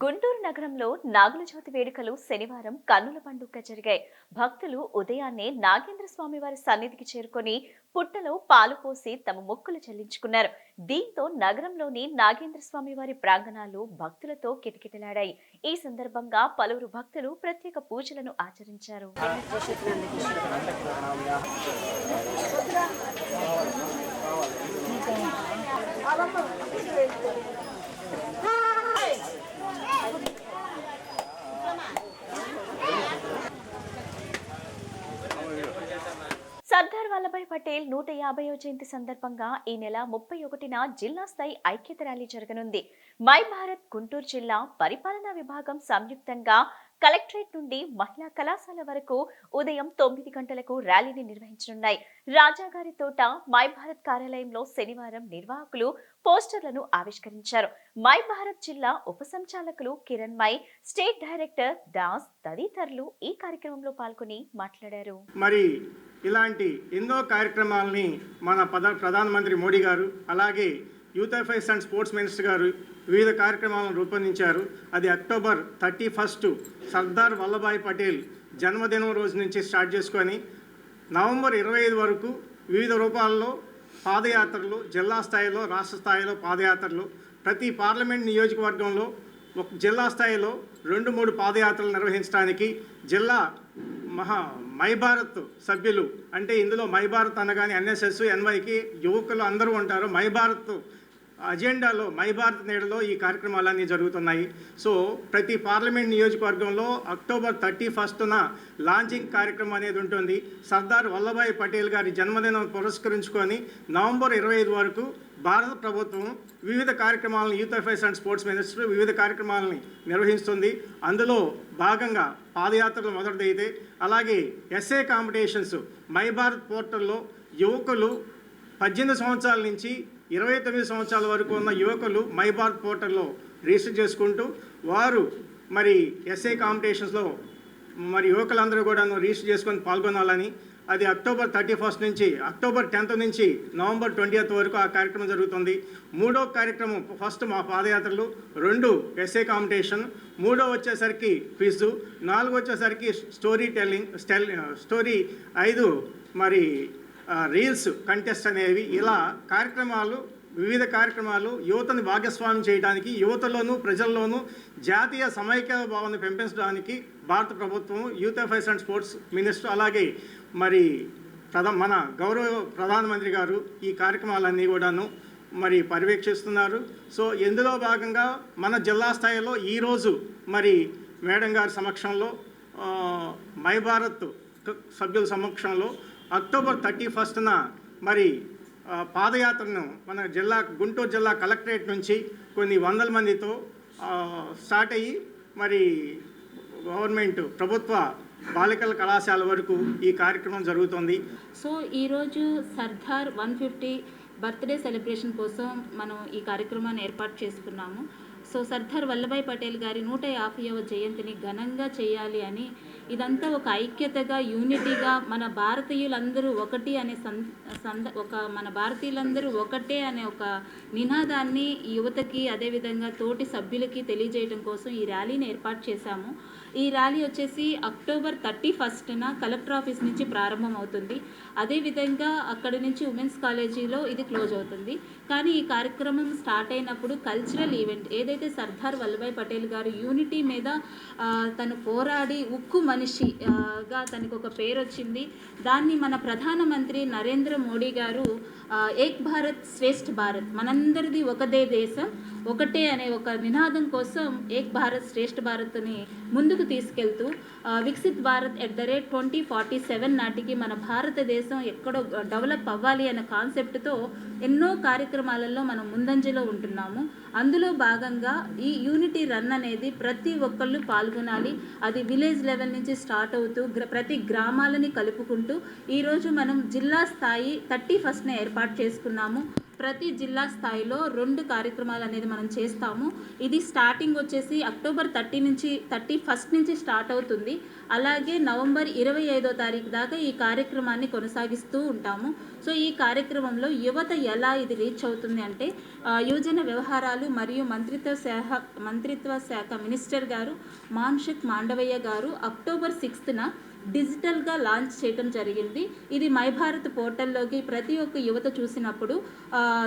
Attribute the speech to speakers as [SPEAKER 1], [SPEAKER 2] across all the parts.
[SPEAKER 1] గుంటూరు నగరంలో నాగుల జ్యోతి వేడుకలు శనివారం కన్నుల పండుగ జరిగాయి. భక్తులు ఉదయాన్నే నాగేంద్ర స్వామి వారి సన్నిధికి చేరుకొని పుట్టలో పాలు పోసి తమ మొక్కులు చెల్లించుకున్నారు. దీంతో నగరంలోని నాగేంద్ర స్వామి వారి ప్రాంగణాలు భక్తులతో కిటకిటలాడాయి. ఈ సందర్భంగా పలువురు భక్తులు ప్రత్యేక పూజలను ఆచరించారు సర్దార్ వల్లభాయ్ పటేల్ నూట యాభైవ జయంతి సందర్భంగా ఈ నెల ముప్పై ఒకటిన జిల్లా స్థాయి ఐక్యత ర్యాలీ జరగనుంది. మై భారత్ గుంటూరు జిల్లా పరిపాలనా విభాగం సంయుక్తంగా కలెక్టరేట్ నుండి మహిళా కళాశాల వరకు ఉదయం తొమ్మిది గంటలకు ర్యాలీని నిర్వహించనున్నాయి. రాజాగారి తోట మై భారత్ కార్యాలయంలో శనివారం నిర్వాహకులు పోస్టర్లను ఆవిష్కరించారు. మై భారత్ జిల్లా ఉప సంచాలకులు Kiran my state director Das తదితరులు ఈ కార్యక్రమంలో పాల్గొని మాట్లాడారు.
[SPEAKER 2] మరి ఇలాంటి ఎన్నో కార్యక్రమాలని మన ప్రధానమంత్రి మోడీ గారు అలాగే youth affairs and sports minister గారు వివిధ కార్యక్రమాలను రూపొందించారు. అది October thirty first Sardar Vallabhbhai Patel జన్మదినం రోజు నుంచి స్టార్ట్ చేసుకొని నవంబర్ ఇరవై ఐదు వరకు వివిధ రూపాల్లో పాదయాత్రలు జిల్లా స్థాయిలో రాష్ట్ర స్థాయిలో పాదయాత్రలు ప్రతి పార్లమెంట్ నియోజకవర్గంలో ఒక జిల్లా స్థాయిలో రెండు మూడు పాదయాత్రలు నిర్వహించడానికి జిల్లా మహా మైభారత్ సభ్యులు అంటే ఇందులో మైభారత్ అనగానే ఎన్ఎస్ఎస్ ఎన్వైకి యువకులు అందరూ ఉంటారు. మైభారత్ అజెండాలో మై భారత్ నీడలో ఈ కార్యక్రమాలన్నీ జరుగుతున్నాయి. సో ప్రతి పార్లమెంట్ నియోజకవర్గంలో అక్టోబర్ థర్టీ ఫస్ట్న లాంచింగ్ కార్యక్రమం అనేది ఉంటుంది. సర్దార్ వల్లభాయ్ పటేల్ గారి జన్మదినం పురస్కరించుకొని నవంబర్ ఇరవై ఐదు వరకు భారత ప్రభుత్వం వివిధ కార్యక్రమాలను youth affairs and sports minister వివిధ కార్యక్రమాలని నిర్వహిస్తుంది. అందులో భాగంగా పాదయాత్రలు మొదటిదైతే అలాగే ఎస్ఏ కాంపిటీషన్స్ మై భారత్ పోర్టల్లో యువకులు పద్దెనిమిది సంవత్సరాల నుంచి ఇరవై తొమ్మిది సంవత్సరాల వరకు ఉన్న యువకులు మై పోర్టల్లో రిజిస్టర్ చేసుకుంటూ వారు మరి ఎస్ఏ కాంపిటీషన్స్లో మరి యువకులందరూ కూడా రిజిస్టర్ చేసుకొని పాల్గొనాలని అది అక్టోబర్ థర్టీ ఫస్ట్ నుంచి అక్టోబర్ టెన్త్ నుంచి నవంబర్ ట్వంటీ వరకు ఆ కార్యక్రమం జరుగుతుంది. మూడో కార్యక్రమం ఫస్ట్ మా పాదయాత్రలు రెండు ఎస్ఏ కాంపిటీషన్ మూడో వచ్చేసరికి క్విజ్ నాలుగు వచ్చేసరికి స్టోరీ టెల్లింగ్ స్టోరీ ఐదు మరి రీల్స్ కంటెస్ట్ అనేవి ఇలా కార్యక్రమాలు వివిధ కార్యక్రమాలు యువతని భాగస్వామ్యం చేయడానికి యువతలోనూ ప్రజల్లోనూ జాతీయ సమైక్య భావాన్ని పెంపించడానికి భారత ప్రభుత్వం youth affairs and sports minister అలాగే మరి ప్రధ మన గౌరవ ప్రధానమంత్రి గారు ఈ కార్యక్రమాలన్నీ కూడాను మరి పర్యవేక్షిస్తున్నారు. సో ఇందులో భాగంగా మన జిల్లా స్థాయిలో ఈరోజు మరి మేడం గారి సమక్షంలో మై భారత్ సభ్యుల సమక్షంలో అక్టోబర్ థర్టీ ఫస్ట్న మరి పాదయాత్రను మన జిల్లా గుంటూరు జిల్లా కలెక్టరేట్ నుంచి కొన్ని వందల మందితో స్టార్ట్ అయ్యి మరి గవర్నమెంట్ ప్రభుత్వ బాలికల కళాశాల వరకు ఈ కార్యక్రమం జరుగుతుంది.
[SPEAKER 3] సో ఈరోజు Sardar one fifty birthday celebration కోసం మనం ఈ కార్యక్రమాన్ని ఏర్పాటు చేసుకున్నాము. సో సర్దార్ వల్లభాయ్ పటేల్ గారి నూట యాభైవ జయంతిని ఘనంగా చేయాలి అని ఇదంతా ఒక ఐక్యతగా యూనిటీగా మన భారతీయులందరూ ఒకటి అనే సం సంద ఒక మన భారతీయులందరూ ఒకటే అనే ఒక నినాదాన్ని యువతకి అదేవిధంగా తోటి సభ్యులకి తెలియజేయడం కోసం ఈ ర్యాలీని ఏర్పాటు చేశాము. ఈ ర్యాలీ వచ్చేసి అక్టోబర్ థర్టీ ఫస్ట్న కలెక్టర్ ఆఫీస్ నుంచి ప్రారంభం అవుతుంది అదేవిధంగా అక్కడి నుంచి ఉమెన్స్ కాలేజీలో ఇది క్లోజ్ అవుతుంది. కానీ ఈ కార్యక్రమం స్టార్ట్ అయినప్పుడు కల్చరల్ ఈవెంట్ ఏదైతే సర్దార్ వల్లభాయ్ పటేల్ గారు యూనిటీ మీద తను పోరాడి ఉక్కు మనిషిగా తనకు ఒక పేరు వచ్చింది దాన్ని మన ప్రధానమంత్రి నరేంద్ర మోడీ గారు ఏక్ భారత్ శ్రేష్ఠ భారత్. మనందరిది ఒకదే దేశం ఒకటే అనే ఒక నినాదం కోసం ఏక్ భారత్ శ్రేష్ఠ భారత్ని ముందుకు తీసుకెళ్తూ Viksit Bharat at the rate twenty forty seven నాటికి మన భారతదేశం ఎక్కడో డెవలప్ అవ్వాలి అనే కాన్సెప్ట్తో ఎన్నో కార్యక్రమాలలో మనం ముందంజలో ఉంటున్నాము. అందులో భాగంగా ఈ యూనిటీ రన్ అనేది ప్రతి ఒక్కళ్ళు పాల్గొనాలి. అది విలేజ్ లెవెల్ నుంచి స్టార్ట్ అవుతూ ప్రతి గ్రామాలని కలుపుకుంటూ ఈరోజు మనం జిల్లా స్థాయి థర్టీ ఫస్ట్న ఏర్పాటు ఏర్పాటు చేసుకున్నాము. ప్రతి జిల్లా స్థాయిలో రెండు కార్యక్రమాలు అనేది మనం చేస్తాము. ఇది స్టార్టింగ్ వచ్చేసి అక్టోబర్ థర్టీ నుంచి థర్టీ ఫస్ట్ నుంచి స్టార్ట్ అవుతుంది. అలాగే నవంబర్ ఇరవై ఐదో తారీఖు దాకా ఈ కార్యక్రమాన్ని కొనసాగిస్తూ ఉంటాము. సో ఈ కార్యక్రమంలో యువత ఎలా ఇది రీచ్ అవుతుంది అంటే యువజన వ్యవహారాలు మరియు మంత్రిత్వ శాఖ మంత్రిత్వ శాఖ మినిస్టర్ గారు మాన్షిక్ మాండవయ్య గారు అక్టోబర్ సిక్స్త్న డిజిటల్గా లాంచ్ చేయడం జరిగింది. ఇది మై భారత్ పోర్టల్లోకి ప్రతి ఒక్క యువత చూసినప్పుడు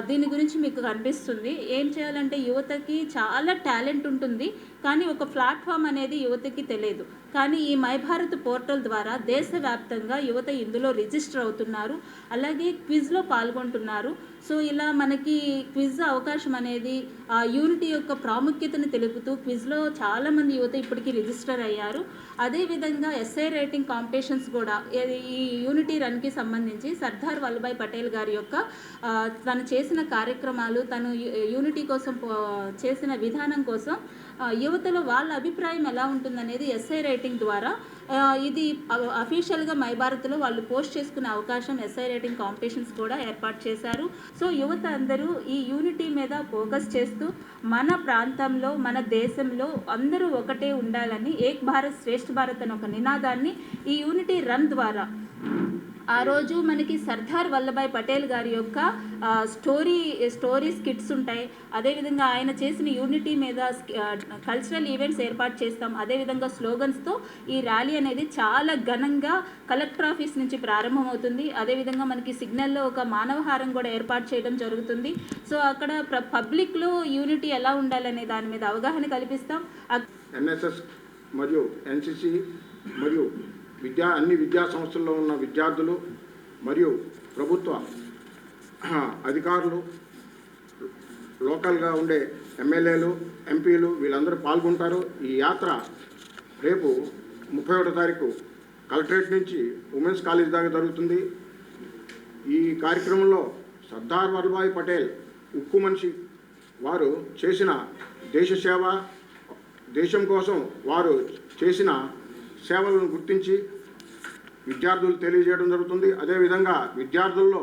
[SPEAKER 3] దీని గురించి మీకు కనిపిస్తుంది. ఏం చేయాలంటే యువతకి చాలా టాలెంట్ ఉంటుంది. కానీ ఒక ప్లాట్ఫామ్ అనేది యువతకి తెలియదు. కానీ ఈ మైభారత్ పోర్టల్ ద్వారా దేశవ్యాప్తంగా యువత ఇందులో రిజిస్టర్ అవుతున్నారు. అలాగే క్విజ్లో పాల్గొంటున్నారు. సో ఇలా మనకి క్విజ్ అవకాశం అనేది ఆ యూనిటీ యొక్క ప్రాముఖ్యతను తెలుపుతూ క్విజ్లో చాలామంది యువత ఇప్పటికీ రిజిస్టర్ అయ్యారు. అదేవిధంగా ఎస్ఐ రైటింగ్ కాంపిటీషన్స్ కూడా ఈ యూనిటీ రన్కి సంబంధించి సర్దార్ వల్లభాయ్ పటేల్ గారి యొక్క తను చేసిన కార్యక్రమాలు తను యూనిటీ కోసం చేసిన విధానం కోసం యువతలో వాళ్ళ అభిప్రాయం ఎలా ఉంటుందనేది ఎస్ఐ రైటింగ్ ద్వారా ఇది అఫీషియల్గా మై భారత్లో వాళ్ళు పోస్ట్ చేసుకునే అవకాశం ఎస్ఐ రైటింగ్ కాంపిటీషన్స్ కూడా ఏర్పాటు చేశారు. సో యువత అందరూ ఈ యూనిటీ మీద ఫోకస్ చేస్తూ మన ప్రాంతంలో మన దేశంలో అందరూ ఒకటే ఉండాలని ఏక్ భారత్ శ్రేష్ఠ భారత్ అనే ఒక నినాదాన్ని ఈ యూనిటీ రన్ ద్వారా ఆ రోజు మనకి సర్దార్ వల్లభాయ్ పటేల్ గారి యొక్క స్టోరీ స్టోరీ స్కిట్స్ ఉంటాయి. అదేవిధంగా ఆయన చేసిన యూనిటీ మీద కల్చరల్ ఈవెంట్స్ ఏర్పాటు చేస్తాం. అదేవిధంగా స్లోగన్స్తో ఈ ర్యాలీ అనేది చాలా ఘనంగా కలెక్టర్ ఆఫీస్ నుంచి ప్రారంభమవుతుంది. అదేవిధంగా మనకి సిగ్నల్లో ఒక మానవహారం కూడా ఏర్పాటు చేయడం జరుగుతుంది. సో అక్కడ ప్ర పబ్లిక్లో యూనిటీ ఎలా ఉండాలనే దాని మీద అవగాహన కల్పిస్తాం.
[SPEAKER 4] ఎన్ఎస్ఎస్ మరియు ఎన్సిసి మరియు విద్యా అన్ని విద్యా సంస్థల్లో ఉన్న విద్యార్థులు మరియు ప్రభుత్వ అధికారులు లోకల్గా ఉండే ఎమ్మెల్యేలు ఎంపీలు వీళ్ళందరూ పాల్గొంటారు. ఈ యాత్ర రేపు ముప్పై ఒకటో తారీఖు కలెక్టరేట్ నుంచి ఉమెన్స్ కాలేజ్ దాకా జరుగుతుంది. ఈ కార్యక్రమంలో సర్దార్ వల్లభాయ్ పటేల్ ఉక్కు మనిషి వారు చేసిన దేశ సేవ దేశం కోసం వారు చేసిన సేవలను గుర్తించి విద్యార్థులు తెలియజేయడం జరుగుతుంది. అదేవిధంగా విద్యార్థుల్లో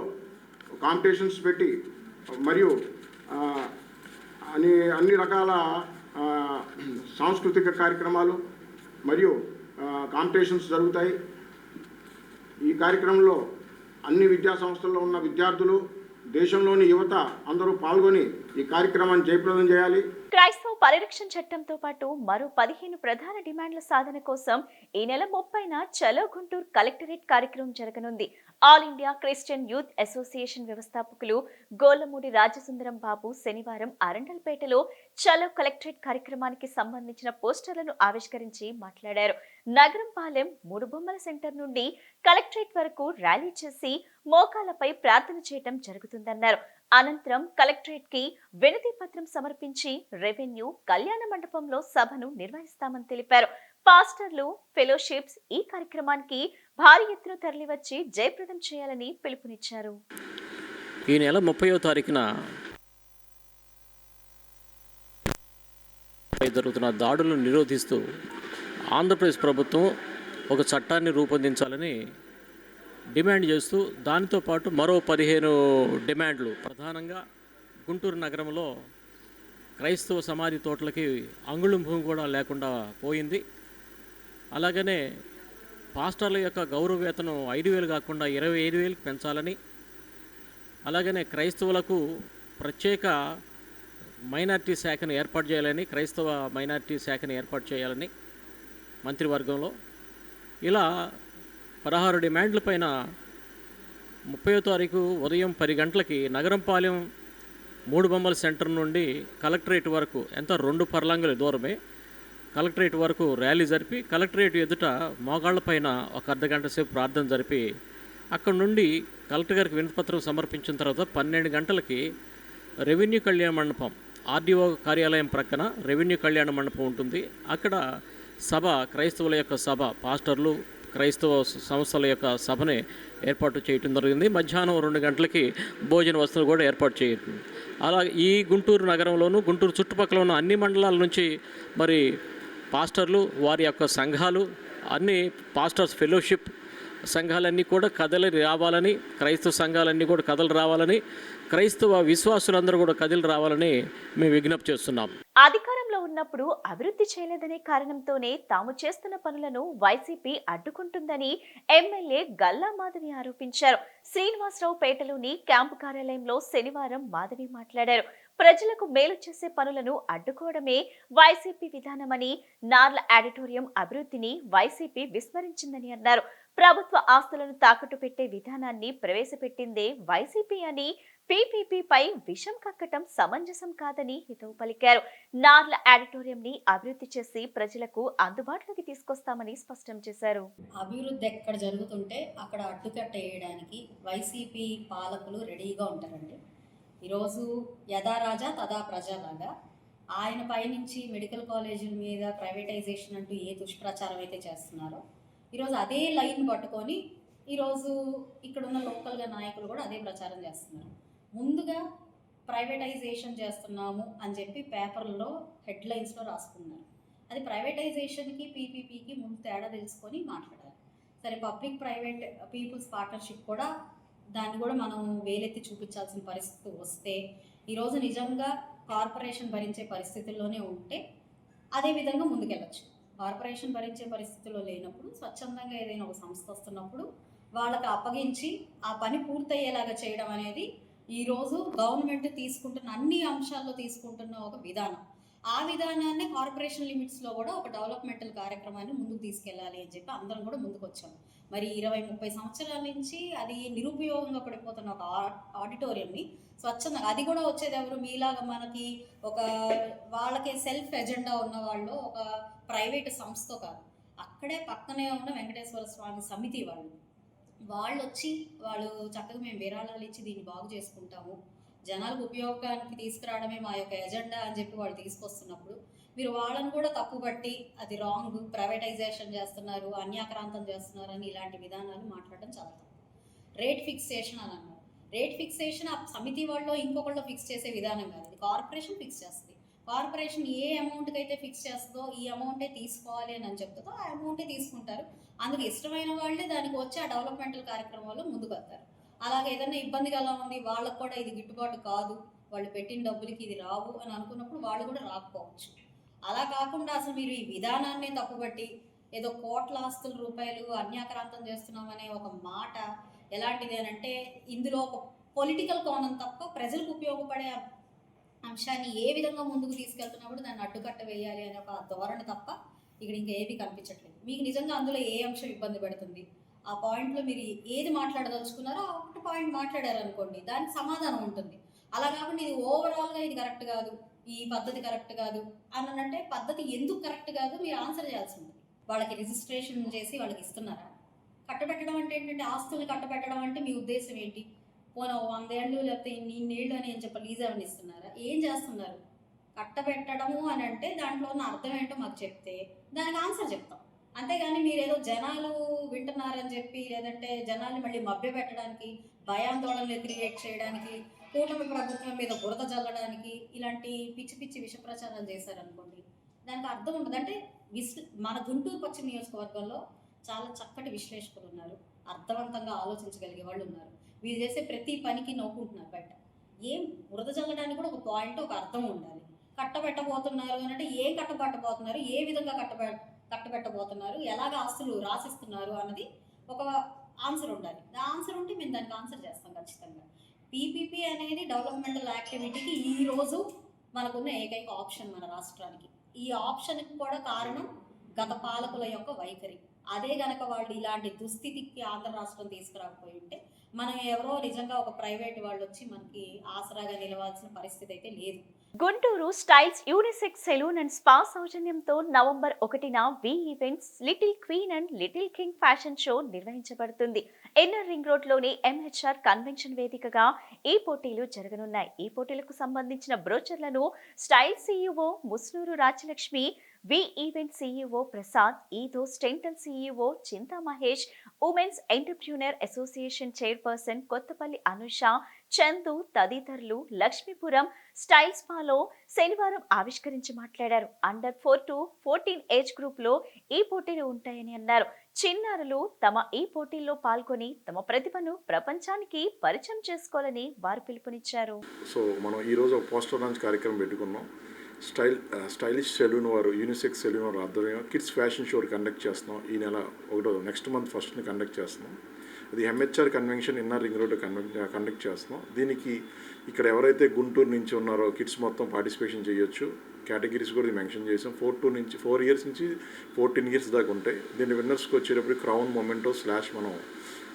[SPEAKER 4] కాంపిటీషన్స్ పెట్టి మరియు అన్ని అన్ని రకాల సాంస్కృతిక కార్యక్రమాలు మరియు కాంపిటీషన్స్ జరుగుతాయి. ఈ కార్యక్రమంలో అన్ని విద్యా సంస్థల్లో ఉన్న విద్యార్థులు దేశంలోని యువత అందరూ పాల్గొని ఈ కార్యక్రమాన్ని జయప్రదం చేయాలి.
[SPEAKER 1] క్రైస్తవ పరిరక్షణ చట్టంతో పాటు మరో పదిహేను ప్రధాన డిమాండ్ల సాధన కోసం ఈ నెల ముప్పైన చలో గుంటూరు కలెక్టరేట్ కార్యక్రమం జరగనుంది. All India Christian youth association వ్యవస్థాపకులు గోలమూడి రాజసుందరం బాబు శనివారం అరండల్పేటలో చలో కలెక్టరేట్ కార్యక్రమానికి సంబంధించిన పోస్టర్లను ఆవిష్కరించి మాట్లాడారు. నగరం పాలెం మూడు బొమ్మల సెంటర్ నుండి కలెక్టరేట్ వరకు ర్యాలీ చేసి మోకాలపై ప్రార్థన చేయటం జరుగుతుందన్నారు. అనంతరం కలెక్టరేట్కి వినతి పత్రం సమర్పించి రెవెన్యూ కళ్యాణ మండపంలో సభను నిర్వహిస్తామని తెలిపారు. పాస్టర్లు ఫెలోషిప్స్ ఈ కార్యక్రమానికి భారీ ఎత్తున తరలివచ్చి జయప్రదం చేయాలని పిలుపునిచ్చారు.
[SPEAKER 5] ఈ నెల ముప్పయో తారీఖున పై జరుగుతున్న దాడులను నిరోధిస్తూ ఆంధ్రప్రదేశ్ ప్రభుత్వం ఒక చట్టాన్ని రూపొందించాలని డిమాండ్ చేస్తూ దానితో పాటు మరో పదిహేను డిమాండ్లు. ప్రధానంగా గుంటూరు నగరంలో క్రైస్తవ సమాధి తోటలకి అంగుళం భూమి కూడా లేకుండా పోయింది. అలాగనే పాస్టర్ల యొక్క గౌరవ వేతనం ఐదు వేలు కాకుండా ఇరవై ఐదు వేలకు పెంచాలని అలాగనే క్రైస్తవులకు ప్రత్యేక మైనార్టీ శాఖను ఏర్పాటు చేయాలని క్రైస్తవ మైనార్టీ శాఖను ఏర్పాటు చేయాలని మంత్రివర్గంలో. ఇలా పదహారు డిమాండ్ల పైన ముప్పయో తారీఖు ఉదయం పది గంటలకి నగరంపాలెం మూడు బొమ్మల సెంటర్ నుండి కలెక్టరేట్ వరకు ఎంత రెండు పర్లాంగుల దూరమే కలెక్టరేట్ వరకు ర్యాలీ జరిపి కలెక్టరేట్ ఎదుట మోగాళ్ళపైన ఒక అర్ధ గంట సేపు ప్రార్థన జరిపి అక్కడ నుండి కలెక్టర్ గారికి వినతిపత్రం సమర్పించిన తర్వాత పన్నెండు గంటలకి రెవెన్యూ కళ్యాణ మండపం ఆర్డీఓ కార్యాలయం ప్రక్కన రెవెన్యూ కళ్యాణ మండపం ఉంటుంది. అక్కడ సభ క్రైస్తవుల యొక్క సభ పాస్టర్లు క్రైస్తవ సంస్థల యొక్క సభని ఏర్పాటు చేయటం జరిగింది. మధ్యాహ్నం రెండు గంటలకి భోజన వస్తువులు కూడా ఏర్పాటు చేయటం. అలా ఈ గుంటూరు నగరంలోను గుంటూరు చుట్టుపక్కల ఉన్న అన్ని మండలాల నుంచి మరి పాస్టర్లు వారి యొక్క సంఘాలు అన్ని పాస్టర్స్ ఫెలోషిప్ సంఘాలన్నీ కూడా కథలు రావాలని క్రైస్తవ సంఘాలన్నీ కూడా కథలు రావాలని క్రైస్తవ విశ్వాసులందరూ కూడా కథలు రావాలని మేము విజ్ఞప్తి చేస్తున్నాం.
[SPEAKER 1] అధికారంలో ఉన్నప్పుడు అభివృద్ధి చేయలేదనే కారణంతోనే తాము చేస్తున్న పనులను వైసీపీ అడ్డుకుంటుందని ఎమ్మెల్యే గల్లా మాధవి ఆరోపించారు. శ్రీనివాసరావు పేటలోని క్యాంపు కార్యాలయంలో శనివారం మాధవి మాట్లాడారు. ప్రజలకు మేలు చేసే పనులను అడ్డుకోవడమే వైసీపీ విధానమని నార్ల ఆడిటోరియం అభివృద్ధిని వైసీపీ విస్మరించిందని అన్నారు. ప్రభుత్వ ఆస్తులను తాకట్టు పెట్టే విధానాన్ని ప్రవేశపెట్టిందే వైసీపీ అని పీపీపీపై విషం కక్కటం సమంజసం కాదని హితవు పలికారు. నార్ల ఆడిటోరియం ని అభివృద్ధి చేసి ప్రజలకు అందుబాటులోకి తీసుకొస్తామని స్పష్టం చేశారు.
[SPEAKER 6] అభివృద్ధి ఎక్కడ జరుగుతుంటే అక్కడ అడ్డుకట్ట వేయడానికి వైసీపీ పాలకులు రెడీగా ఉంటారండి. ఈరోజు యథా రాజా తదా ప్రజాలాగా ఆయన పైనుంచి మెడికల్ కాలేజీల మీద ప్రైవేటైజేషన్ అంటూ ఏ దుష్ప్రచారం అయితే చేస్తున్నారో ఈరోజు అదే లైన్ పట్టుకొని ఈరోజు ఇక్కడ ఉన్న లోకల్గా నాయకులు కూడా అదే ప్రచారం చేస్తున్నారు. ముందుగా ప్రైవేటైజేషన్ చేస్తున్నాము అని చెప్పి పేపర్లో హెడ్లైన్స్లో రాసుకున్నారు. అది ప్రైవేటైజేషన్కి పీపీపీకి ముందు తేడా తెలుసుకొని మాట్లాడాలి సరే పబ్లిక్ ప్రైవేట్ పీపుల్స్ పార్ట్నర్షిప్ కూడా దాన్ని కూడా మనం వేలెత్తి చూపించాల్సిన పరిస్థితి వస్తే ఈరోజు నిజంగా కార్పొరేషన్ భరించే పరిస్థితుల్లోనే ఉంటే అదే విధంగా ముందుకెళ్ళచ్చు. కార్పొరేషన్ భరించే పరిస్థితుల్లో లేనప్పుడు స్వచ్ఛందంగా ఏదైనా ఒక సంస్థ వస్తున్నప్పుడు వాళ్ళకి అప్పగించి ఆ పని పూర్తయ్యేలాగా చేయడం అనేది ఈరోజు గవర్నమెంట్ తీసుకుంటున్న అన్ని అంశాల్లో తీసుకుంటున్న ఒక విధానం. ఆ విధానాన్ని కార్పొరేషన్ లిమిట్స్లో కూడా ఒక డెవలప్మెంటల్ కార్యక్రమాన్ని ముందుకు తీసుకెళ్ళాలి అని చెప్పి అందరం కూడా ముందుకు వచ్చాము మరి ఇరవై ముప్పై సంవత్సరాల నుంచి అది నిరుపయోగంగా పడిపోతున్న ఒక ఆడిటోరియంని. స్వచ్ఛందంగా అది కూడా వచ్చేది ఎవరు? మీలాగా మనకి ఒక వాళ్ళకి సెల్ఫ్ ఎజెండా ఉన్న వాళ్ళు ఒక ప్రైవేట్ సంస్థ కాదు. అక్కడే పక్కనే ఉన్న వెంకటేశ్వర స్వామి సమితి వాళ్ళు. వాళ్ళు వచ్చి వాళ్ళు చక్కగా మేము విరాళాలు ఇచ్చి దీన్ని బాగు చేసుకుంటాము. జనాలకు ఉపయోగానికి తీసుకురావడమే మా యొక్క ఎజెండా అని చెప్పి వాళ్ళు తీసుకొస్తున్నప్పుడు మీరు వాళ్ళని కూడా తప్పుపట్టి అది రాంగ్ ప్రైవేటైజేషన్ చేస్తున్నారు అన్యాక్రాంతం చేస్తున్నారు అని ఇలాంటి విధానాలు మాట్లాడడం చాలా రేట్ ఫిక్సేషన్ అని అన్నారు. రేట్ ఫిక్సేషన్ ఆ సమితి వాళ్ళు ఇంకొకళ్ళు ఫిక్స్ చేసే విధానం కాదు. అది కార్పొరేషన్ ఫిక్స్ చేస్తుంది. కార్పొరేషన్ ఏ అమౌంట్కి అయితే ఫిక్స్ చేస్తుందో ఈ అమౌంటే తీసుకోవాలి అని అని చెప్తుందో ఆ అమౌంటే తీసుకుంటారు. అందుకు ఇష్టమైన వాళ్ళే దానికి వచ్చి ఆ డెవలప్మెంటల్ కార్యక్రమాల్లో ముందుకు వస్తారు అలాగే ఏదైనా ఇబ్బందిగా అలా ఉంది వాళ్ళకు కూడా ఇది గిట్టుబాటు కాదు. వాళ్ళు పెట్టిన డబ్బులకి ఇది రావు అని అనుకున్నప్పుడు వాళ్ళు కూడా రాకపోవచ్చు. అలా కాకుండా అసలు మీరు ఈ విధానాన్ని తప్పుబట్టి ఏదో కోట్ల ఆస్తుల రూపాయలు అన్యాక్రాంతం చేస్తున్నామనే ఒక మాట ఎలాంటిది అని అంటే ఇందులో ఒక పొలిటికల్ కోణం తప్ప ప్రజలకు ఉపయోగపడే అంశాన్ని ఏ విధంగా ముందుకు తీసుకెళ్తున్నప్పుడు దాన్ని అడ్డుకట్ట వేయాలి అనే ఒక ధోరణి తప్ప ఇక్కడ ఇంకా ఏమీ కనిపించట్లేదు. మీకు నిజంగా అందులో ఏ అంశం ఇబ్బంది పెడుతుంది? ఆ పాయింట్లో మీరు ఏది మాట్లాడదలుచుకున్నారో ఆ ఒకటి పాయింట్ మాట్లాడారనుకోండి దానికి సమాధానం ఉంటుంది. అలా కాకుండా ఇది ఓవరాల్గా ఇది కరెక్ట్ కాదు. ఈ పద్ధతి కరెక్ట్ కాదు అని అంటే పద్ధతి ఎందుకు కరెక్ట్ కాదు మీరు ఆన్సర్ చేయాల్సి ఉంటుంది వాళ్ళకి రిజిస్ట్రేషన్ చేసి వాళ్ళకి ఇస్తున్నారా? కట్టబెట్టడం అంటే ఏంటంటే ఆస్తుల్ని కట్టబెట్టడం అంటే మీ ఉద్దేశం ఏంటి? పోన వందేళ్ళు లేకపోతే ఇన్నేళ్ళు అని ఏం చెప్ప లీజ్ ఏమని ఇస్తున్నారా? ఏం చేస్తున్నారు? కట్టబెట్టడము అని అంటే దాంట్లో ఉన్న అర్థం ఏంటో మాకు చెప్తే దానికి ఆన్సర్ చెప్తాం. అంతేగాని మీరు ఏదో జనాలు వింటున్నారని చెప్పి లేదంటే జనాల్ని మళ్ళీ మభ్య పెట్టడానికి భయాందోళనలు క్రియేట్ చేయడానికి కూటమి ప్రభుత్వం మీద బురద జల్లడానికి ఇలాంటి పిచ్చి పిచ్చి విష ప్రచారం చేశారనుకోండి దానికి అర్థం ఉండదు. అంటే విశ్ల మన గుంటూరు పశ్చిమ నియోజకవర్గంలో చాలా చక్కటి విశ్లేషకులు ఉన్నారు అర్థవంతంగా ఆలోచించగలిగే వాళ్ళు ఉన్నారు. వీరు చేసే ప్రతి పనికి నవ్వుకుంటున్నారు బయట. ఏం బురద జల్లడానికి కూడా ఒక పాయింట్ ఒక అర్థం ఉండాలి. కట్టబెట్టబోతున్నారు అని అంటే ఏం కట్టబెట్టబోతున్నారు ఏ విధంగా కట్టబె కట్టబెట్టబోతున్నారు ఎలాగ ఆస్తులు రాసిస్తున్నారు అన్నది ఒక ఆన్సర్ ఉండాలి. ఆ ఆన్సర్ ఉంటే మేము దానికి ఆన్సర్ చేస్తాం ఖచ్చితంగా. పీపీపీ అనేది డెవలప్మెంటల్ యాక్టివిటీకి ఈ రోజు మనకున్న ఏకైక ఆప్షన్ మన రాష్ట్రానికి. ఈ ఆప్షన్కి కూడా కారణం గత పాలకుల యొక్క వైఖరి. అదే గనక వాళ్ళు ఇలాంటి దుస్థితికి ఆంధ్ర రాష్ట్రం తీసుకురాకపోయి ఉంటే మనం ఎవరో నిజంగా ఒక ప్రైవేట్ వాళ్ళు వచ్చి మనకి ఆసరాగా నిలవాల్సిన పరిస్థితి అయితే లేదు.
[SPEAKER 1] Guntur styles unisex salon and spa సౌజన్యంతో నవంబర్ ఒకటిన V events little queen and little king fashion show నిర్వహించబడుతుంది. ఎన్ఆర్ రింగ్ రోడ్లోని ఎంహెచ్ఆర్ కన్వెన్షన్ వేదికగా ఈ పోటీలు జరగనున్నాయి. ఈ పోటీలకు సంబంధించిన బ్రోచర్లను style CEO Musunuru Rajalakshmi V event CEO Prasad Ethos dental CEO Chinta Mahesh women's entrepreneur association chairperson Kothapalli Anusha Chandu తదితరులు లక్ష్మీపురం స్టైల్ స్పాలో శనివారం ఆవిష్కరించి మాట్లాడారు. Under four to fourteen age గ్రూప్లో ఈ పోటీలు ఉంటాయని అన్నారు. చిన్నారులు తమ ఈ పోటీల్లో పాల్గొని తమ ప్రతిభను ప్రపంచానికి పరిచయం చేసుకోవాలని వారు పిలుపునిచ్చారు.
[SPEAKER 7] సో మనం ఈరోజు ఒక పోస్టర్ లాంచ్ కార్యక్రమం పెట్టుకున్నాం. స్టైల్ స్టైలిష్ సెలూన్ వారు యూనిసెక్స్ సెలూన్ వారు ఆధ్వర్యంలో కిడ్స్ ఫ్యాషన్ షో కండక్ట్ చేస్తున్నాం. ఈ నెల ఒకటో నెక్స్ట్ మంత్ ఫస్ట్ని కండక్ట్ చేస్తున్నాం. అది MHR convention inner ring road conduct చేస్తున్నాం. దీనికి ఇక్కడ ఎవరైతే గుంటూరు నుంచి ఉన్నారో కిడ్స్ మొత్తం పార్టిసిపేషన్ చేయొచ్చు. కేటగిరీస్ కూడా మెన్షన్ చేసాం ఫోర్ టూ నుంచి ఫోర్ ఇయర్స్ నుంచి ఫోర్టీన్ ఇయర్స్ దాకా ఉంటాయి. దీని విన్నర్స్కి వచ్చేటప్పుడు క్రౌన్ మొమెంటో స్లాష్ మనం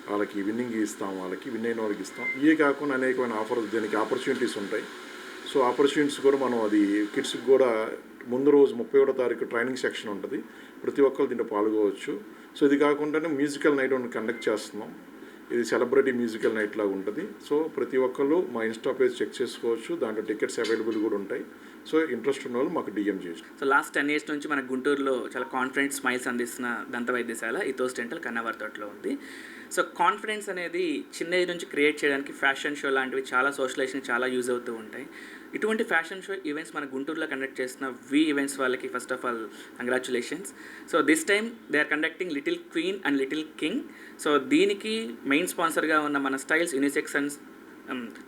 [SPEAKER 7] వాళ్ళకి విన్నింగ్ ఇస్తాం వాళ్ళకి విన్ అయిన వాళ్ళకి ఇస్తాం. ఇవే కాకుండా అనేకమైన ఆఫర్స్ దీనికి ఆపర్చునిటీస్ ఉంటాయి. సో ఆపర్చునిటీస్ కూడా మనం అది కిడ్స్కి కూడా ముందు రోజు ముప్పై ఒకటో తారీఖు ట్రైనింగ్ సెక్షన్ ఉంటుంది. ప్రతి ఒక్కరు దీంట్లో పాల్గొవచ్చు. సో ఇది కాకుండానే మ్యూజికల్ నైట్ ఒకటి కండక్ట్ చేస్తున్నాం. ఇది సెలబ్రిటీ మ్యూజికల్ నైట్ లాగా ఉంటుంది. సో ప్రతి ఒక్కళ్ళు మా ఇన్స్టా పేజ్ చెక్ చేసుకోవచ్చు. దాంట్లో టికెట్స్ అవైలబుల్ కూడా ఉంటాయి. సో ఇంట్రెస్ట్ ఉన్న వాళ్ళు మాకు డిఎం చేయొచ్చు
[SPEAKER 8] సో లాస్ట్ టెన్ ఇయర్స్ నుంచి మన గుంటూరులో చాలా కాన్ఫిడెంట్ స్మైల్స్ అందిస్తున్న దంత వైద్యశాల ఇథోస్ డెంటల్ కన్నవారి తోటలో ఉంది. సో కాన్ఫిడెన్స్ అనేది చిన్న ఏజ్ నుంచి క్రియేట్ చేయడానికి ఫ్యాషన్ షో లాంటివి చాలా సోషలైజేషన్ చాలా యూజ్ అవుతూ ఉంటాయి. ఇటువంటి ఫ్యాషన్ షో ఈవెంట్స్ మన గుంటూరులో కండక్ట్ చేసిన వి ఈవెంట్స్ వాళ్ళకి first of all congratulations so this time they are conducting little queen and little king so దీనికి మెయిన్ స్పాన్సర్గా ఉన్న మన styles unisex and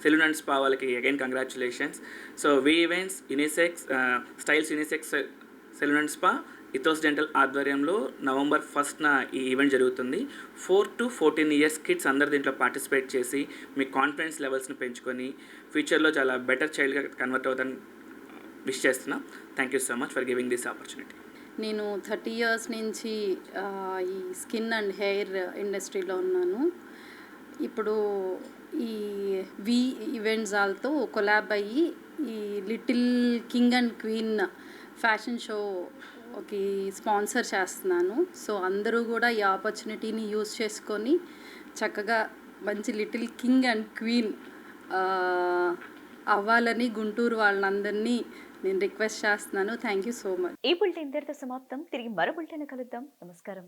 [SPEAKER 8] salon and spa వాళ్ళకి again congratulations so V events unisex styles unisex salon and spa Ethos dental ఆధ్వర్యంలో November ఫస్ట్న ఈ event జరుగుతుంది. Four to fourteen years kids అందరు దీంట్లో పార్టిసిపేట్ చేసి మీ కాన్ఫిడెన్స్ లెవెల్స్ని పెంచుకొని ఫ్యూచర్లో చాలా బెటర్ చైల్డ్గా కన్వర్ట్ అవుతాను విష్ చేస్తున్నా. Thank you so much for giving this opportunity
[SPEAKER 9] నేను థర్టీ ఇయర్స్ నుంచి ఈ స్కిన్ అండ్ హెయిర్ ఇండస్ట్రీలో ఉన్నాను. ఇప్పుడు ఈ వి ఈవెంట్స్ వాళ్ళతో కొలాబ్ అయ్యి ఈ little king and queen fashion show ఒక స్పాన్సర్ చేస్తున్నాను. సో అందరూ కూడా ఈ ఆపర్చునిటీని యూస్ చేసుకొని చక్కగా మంచి లిటిల్ కింగ్ అండ్ క్వీన్ అవ్వాలని గుంటూరు వాళ్ళందరినీ నేను రిక్వెస్ట్ చేస్తున్నాను. Thank you so much.
[SPEAKER 1] ఈ బులెటిన్ ఇంతటితో సమాప్తం. తిరిగి మరో బులెటిన్ కలుద్దాం. నమస్కారం.